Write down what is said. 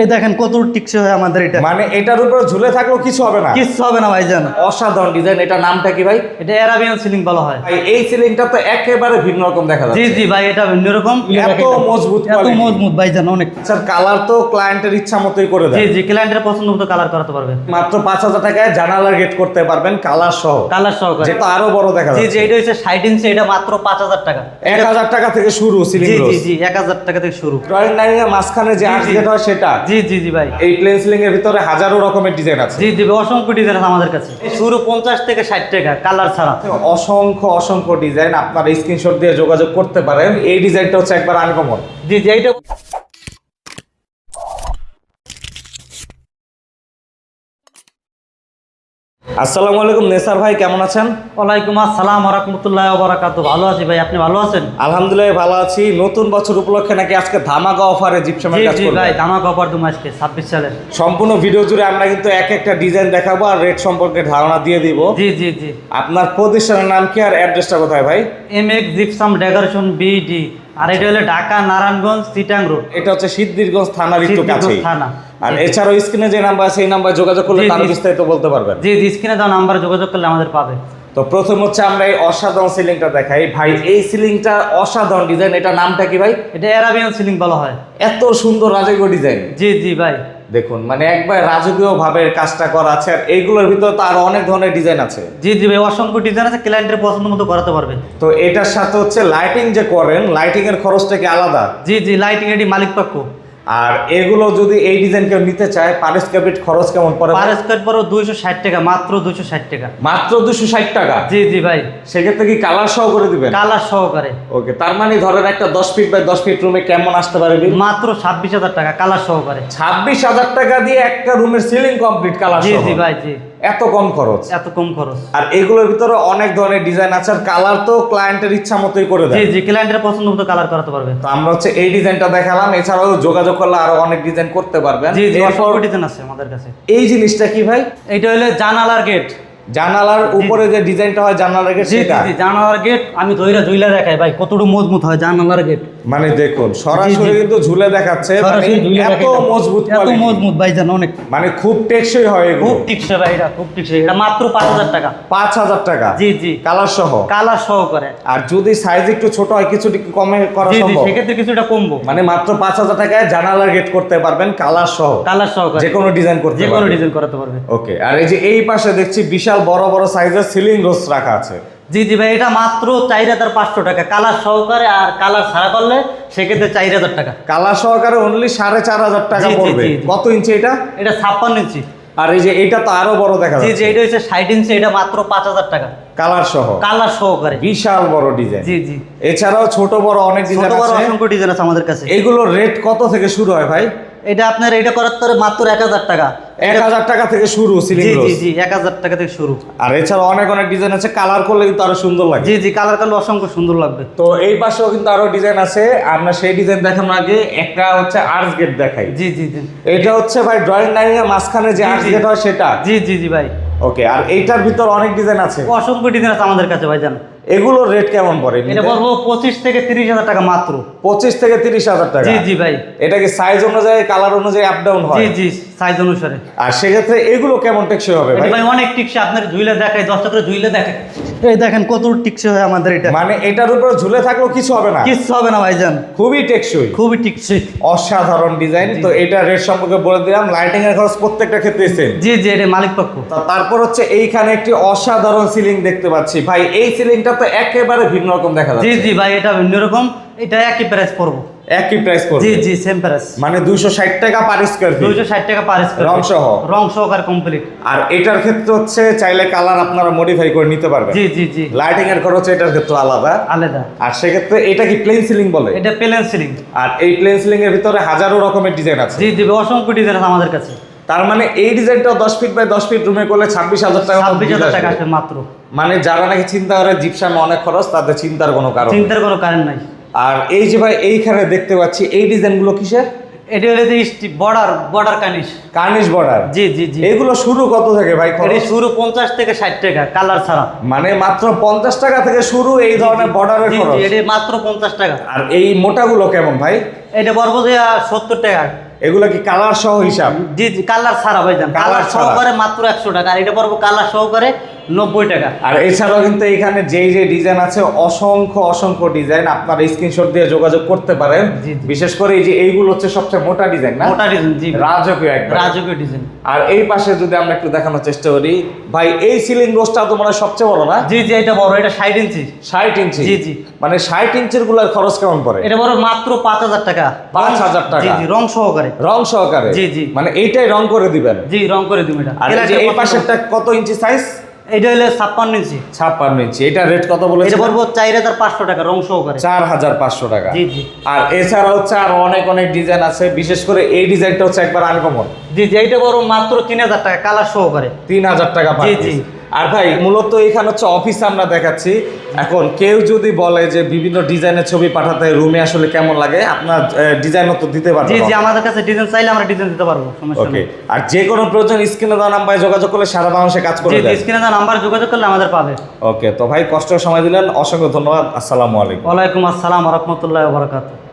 এই দেখেন কত টিকছে হয় আমাদের এটা। মানে এটার উপরে ঝুলে থাকলেও কিছু হবে না। কিছু হবে না ভাইজান। অসাধারণ ডিজাইন এটা নামটা কি ভাই? এটা অ্যারাবিয়ান সিলিং বলা হয়। ভাই, এই সিলিংটা তো একেবারে ভিন্ন রকম দেখা যাচ্ছে। জি জি ভাই এটা অন্যরকম এত মজবুত এত। মজবুত ভাইজান অনেক। স্যার কালার তো ক্লায়েন্টের ইচ্ছা মতোই করে দেয়। জি জি ক্লায়েন্টের পছন্দ মতো কালার করাতে পারবে মাত্র পাঁচ হাজার টাকায় জানালার গেট করতে পারবেন কালার সহ। কালার সহকারে যেটা আরও বড় দেখা যাচ্ছে জি জি এটা হচ্ছে ষাট ইঞ্চি এটা মাত্র পাঁচ হাজার টাকা। এক হাজার টাকা থেকে শুরু সিলিং জি জি জি এক হাজার টাকা থেকে শুরু। ড্রয়িং লাইনের মাঝখানে যে জি, আর্ট গেট হয় সেটা। জি জি জি ভাই। এই প্লেন সিলিং এর ভিতরে হাজারো রকমের ডিজাইন আছে। জি জি অসংখ্য ডিজাইন আছে আমাদের কাছে। শুরু পঞ্চাশ থেকে ষাট টাকা কালার ছাড়া। অসংখ্য অসংখ্য ডিজাইন আপনার স্ক্রিনশট দিয়ে যোগাযোগ করতে পারেন। এই ডিজাইনটা হচ্ছে একবার আনকমন জি জি এইটা আসসালামু আলাইকুম নেসার ভাই কেমন আছেন? ওয়ালাইকুম আসসালাম রহমতুল্লাহ বারাকাতু ভালো আছি ভাই আপনি ভালো আছেন? আলহামদুলিল্লাহ ভালো আছি। নতুন বছর উপলক্ষে নাকি আজকে ধামাকা অফারে জিপসামের কাজ জি করবেন ভাই ধামাকা অফার দুম আজকে ছাব্বিশ সালের। সম্পূর্ণ ভিডিও জুড়ে আমরা কিন্তু এক একটা ডিজাইন দেখাবো আর রেট সম্পর্কে ধারণা দিয়ে দিব। জি জি জি। আপনার প্রতিষ্ঠানের নাম কি আর অ্যাড্রেসটা কোথায় ভাই? M X gypsum decoration BD আর এটা হলো ঢাকা নারায়ণগঞ্জ সিটাং রোড। এটা হচ্ছে সিদ্ধিরগঞ্জ থানার একটু থানা। আর এছাড়াও স্ক্রিনে যে নাম্বার আছে এই নাম্বারে যোগাযোগ করলে তার বিস্তারিত বলতে পারবেন। জি জি স্ক্রিনে দেওয়া নাম্বারে যোগাযোগ করলে আমাদের পাবে। তো প্রথম হচ্ছে আমরা এই অসাধারণ সিলিংটা দেখাই। ভাই এই সিলিংটা অসাধারণ ডিজাইন এটা নামটা কি ভাই? এটা অ্যারাবিয়ান সিলিং বলা হয়। এত সুন্দর রাজাগো ডিজাইন জি জি ভাই। দেখুন মানে একবার রাজকীয় ভাবে কাজটা করা আছে আর এইগুলোর ভিতরে তো আরও অনেক ধরনের ডিজাইন আছে। জি জি ভাই অসংখ্য ডিজাইন আছে ক্লায়েন্টের পছন্দ মতো করাতে পারবে। তো এটার সাথে হচ্ছে লাইটিং যে করেন লাইটিং এর খরচটা কি আলাদা? জি জি লাইটিং এটি মালিক পক্ষ। আর এগুলো যদি এই ডিজাইন কেউ নিতে চায় পার স্কোয়ার ফিট খরচ কেমন পড়ে পার স্কোয়ার পরও দুইশো ষাট টাকা মাত্র দুইশো ষাট টাকা। মাত্র দুশো ষাট টাকা? জি জি ভাই। সেক্ষেত্রে কি কালার সহ করে দিবেন? কালার সহকারে। ওকে তার মানে ধরেন একটা দশ ফিট বাই দশ ফিট রুমে কেমন আসতে পারে মাত্র ছাব্বিশ হাজার টাকা কালার সহকারে। ছাব্বিশ হাজার টাকা দিয়ে একটা রুমের সিলিং কমপ্লিট কালার জি জি ভাই জি। এত কম খরচ। এত কম খরচ। আর এগুলোর ভিতরে অনেক ধরনের ডিজাইন আছে আর কালার তো ক্লায়েন্টের ইচ্ছা মতোই করে দেয়। জি জি ক্লায়েন্টের পছন্দ মতো কালার করাতে পারবে। তো আমরা হচ্ছে এই ডিজাইনটা দেখালাম এছাড়াও যোগাযোগ করলে আরও অনেক ডিজাইন করতে পারবেন। জি জি অসংখ্য ডিজাইন আছে আমাদের কাছে। এই জিনিসটা কি ভাই? এইটা হলো জানালার গেট জানালার উপরে যে ডিজাইনটা হয় জানালার গেট জি জি সেটা? জি জানালার গেট আমি ধইরা ধুইলা দেখাই ভাই কতটুকু মজবুত হয় জানালার গেট মানে দেখুন সরাসরি কিন্তু ঝুলে দেখাচ্ছে মানে এত মজবুত এত মজবুত ভাই জান অনেক। মানে খুব টেকসই হয় খুব টিকছে ভাই এটা খুব টিকছে এটা মাত্র পাঁচ হাজার টাকা। পাঁচ হাজার টাকা? জি জি। কালার সহ? কালার সহকারে। আর যদি সাইজ একটু ছোট হয় কিছু কমে করা সম্ভব? সেক্ষেত্রে কিছুটা কমবো। মানে মাত্র পাঁচ হাজার টাকায় জানালার গেট করতে পারবেন কালার সহ। কালার সহকারে। যে কোনো ডিজাইন করতে যে কোনো ডিজাইন করাতে পারবে। ওকে আর এই যে এই পাশে দেখছি বিশাল বড় বড় সাইজের সিলিং রোজ রাখা আছে। জি জি ভাই এটা মাত্র চার হাজার পাঁচশো টাকা। কালার সহকারে আর কালার ছাড়া করলে সেক্ষেত্রে চার হাজার টাকা। কালার সহকারে অনলি সাড়ে চার হাজার টাকা পড়বে। কত ইঞ্চি এটা? এটা ছাপ্পান্ন ইঞ্চি। আর এই যে এটা তো আরও বড় দেখা জি জি এটা হচ্ছে ষাট ইঞ্চি এটা মাত্র পাঁচ হাজার টাকা। কালার সহ। কালার সহকারে। বিশাল বড় ডিজাইন জি জি। এছাড়াও ছোট বড় অনেক ছোট ডিজাইন বড় আছে। অসংখ্য ডিজাইন আছে আমাদের কাছে। এগুলোর রেট কত থেকে শুরু হয় ভাই? এটা আপনার এটা করার পরে মাত্র এক হাজার টাকা। এক হাজার টাকা থেকে শুরু সিলিং জি জি জি এক হাজার টাকা থেকে শুরু। আর এছাড়া অনেক অনেক ডিজাইন আছে কালার করলে কিন্তু আরও সুন্দর লাগে জি জি কালার করলে অসংখ্য সুন্দর লাগবে। তো এই পাশেও কিন্তু আরও ডিজাইন আছে আমরা সেই ডিজাইন দেখানোর আগে একটা হচ্ছে আর্চ গেট দেখাই। জি জি জি। এটা হচ্ছে ভাই ড্রয়িং লাইনের মাঝখানে যে আর্চ গেট হয় সেটা। জি জি জি ভাই। ওকে আর এইটার ভিতর অনেক ডিজাইন আছে। অসংখ্য ডিজাইন আছে আমাদের কাছে ভাই ভাইজান। এগুলোর রেট কেমন পড়ে? এটা বলব পঁচিশ থেকে তিরিশ হাজার টাকা মাত্র। পঁচিশ থেকে তিরিশ হাজার টাকা। জি জি ভাই। এটা কি সাইজ অনুযায়ী কালার অনুযায়ী আপ ডাউন হয়? জি জি সাইজ অনুসারে। আর সেক্ষেত্রে এগুলো কেমন টেকসই হবে ভাই? ভাই অনেক টিকছে আপনার ঝুইলে দেখায় দশটা করে ঝুইলে দেখায় এই দেখেন কত টিকছে হয় আমাদের এটা। মানে এটার উপর ঝুলে থাকলেও কিছু হবে না? কিছু হবে না ভাইজান। খুবই টেকসই। খুবই টিকছে অসাধারণ ডিজাইন তো এটা রেট সম্পর্কে বলে দিলাম লাইটিং এর খরচ প্রত্যেকটা ক্ষেত্রে সেম জি জি এটা মালিক পক্ষ। তারপর হচ্ছে এইখানে একটি অসাধারণ সিলিং দেখতে পাচ্ছি। ভাই এই সিলিংটা তো একেবারে ভিন্ন রকম দেখা যাচ্ছে। জি জি ভাই এটা অন্যরকম এটা একই প্রাইস পড়ব। একই প্রাইস পড়বে। জি জি সেম প্রাইস মানে দুইশো ষাট টাকা পার স্কোয়ার ফিট দুইশো ষাট টাকা পার স্কোয়ার রং সহ? রং সহকার কমপ্লিট আর এটার ক্ষেত্রে হচ্ছে চাইলে কালার আপনারা মডিফাই করে নিতে পারবেন। জি জি জি। লাইটিং এর খরচ এটার ক্ষেত্রে আলাদা। আলাদা। আর সেক্ষেত্রে এটা কি প্লেন সিলিং বলে? এটা প্লেন সিলিং আর এই প্লেন সিলিং এর ভিতরে হাজারো রকমের ডিজাইন আছে। জি জি অসংখ্য ডিজাইন আছে আমাদের কাছে। তার মানে এই ডিজাইনটা দশ ফিট বাই দশ ফিট রুমে করলে ছাব্বিশ হাজার টাকা ছাব্বিশ হাজার। টাকা আসবে। মাত্র। মানে যারা নাকি চিন্তা করে জিপসামে অনেক খরচ তাদের চিন্তার কোনো কারণ চিন্তার কোনো কারণ নাই। আর এই যে ভাই এইখানে দেখতে পাচ্ছি এই ডিজাইনগুলো কিসের? এটা হলো যে বর্ডার বর্ডার কানিশ কার্নিশ বর্ডার জি জি জি। এগুলো শুরু কত থেকে ভাই এটা শুরু পঞ্চাশ থেকে ষাট টাকা কালার ছাড়া। মানে মাত্র পঞ্চাশ টাকা থেকে শুরু এই ধরনের বর্ডারের খরচ? এটা মাত্র পঞ্চাশ টাকা। আর এই মোটাগুলো কেমন ভাই? এটা যে সত্তর টাকা। এগুলা কি কালার সহ হিসাব? জি জি কালার সারা ভাইজান। জান কালার সহ করে মাত্র একশো টাকা আর এটা পড়ব কালার সহকারে নব্বই টাকা। আর এছাড়াও কিন্তু এখানে যেই যে ডিজাইন আছে অসংখ্য অসংখ্য ডিজাইন আপনারা স্ক্রিনশট দিয়ে যোগাযোগ করতে পারেন। বিশেষ করে এই যে এইগুলো হচ্ছে সবচেয়ে মোটা ডিজাইন না? মোটা ডিজাইন জি। রাজকীয় একবার রাজকীয় ডিজাইন আর এই পাশে যদি আমরা একটু দেখানোর চেষ্টা করি ভাই এই সিলিং রোজটা তো মানে সবচেয়ে বড় না? জি জি এটা বড় এটা ষাট ইঞ্চি। ষাট ইঞ্চি? জি, জি। মানে ষাট ইঞ্চিরগুলার খরচ কেমন পড়ে? এটা বড় মাত্র পাঁচ হাজার টাকা। 5,000 টাকা। জি জি রং সহকারে। রং সহকারে? জি, জি। মানে এইটাই রং করে দিবেন? জি রং করে দিব এটা। আর এই পাশেরটা কত ইঞ্চি সাইজ এটা হলো ছাপ্পান্ন ইঞ্চি। ছাপ্পান্ন ইঞ্চি। এটা রেট কত বলেছে এটা পড়ব চার হাজার পাঁচশো টাকা রং সহকারে। চার হাজার পাঁচশো টাকা। জি জি। আর এছাড়া হচ্ছে আর অনেক অনেক ডিজাইন আছে বিশেষ করে এই ডিজাইনটা হচ্ছে একবার আনকমন জি জি এইটা বড় মাত্র তিন হাজার টাকা কালার সহকারে। তিন হাজার টাকা জি, জি। আর ভাই মূলত এখানে হচ্ছে অফিস আমরা দেখাচ্ছি। এখন কেউ যদি বলে যে বিভিন্ন ডিজাইনের ছবি পাঠাতে রুমে আসলে কেমন লাগে আপনার ডিজাইনও তো দিতে জি পারবেন জি আমাদের কাছে ডিজাইন চাইলে আমরা ডিজাইন দিতে পারব সমস্যা নেই। আর যে কোনো প্রয়োজন স্ক্রিনে দেওয়া নাম্বারে যোগাযোগ করলে সারা বাংলাদেশে কাজ করে জি জি দেয়। স্ক্রিনে নাম্বার যোগাযোগ করলে আমাদের পাবে। ওকে তো ভাই কষ্ট সময় দিলেন। অসংখ্য ধন্যবাদ। আসসালামু আলাইকুম। ওয়ালাইকুম আসসালাম রহমতুল্লাহ বরকাত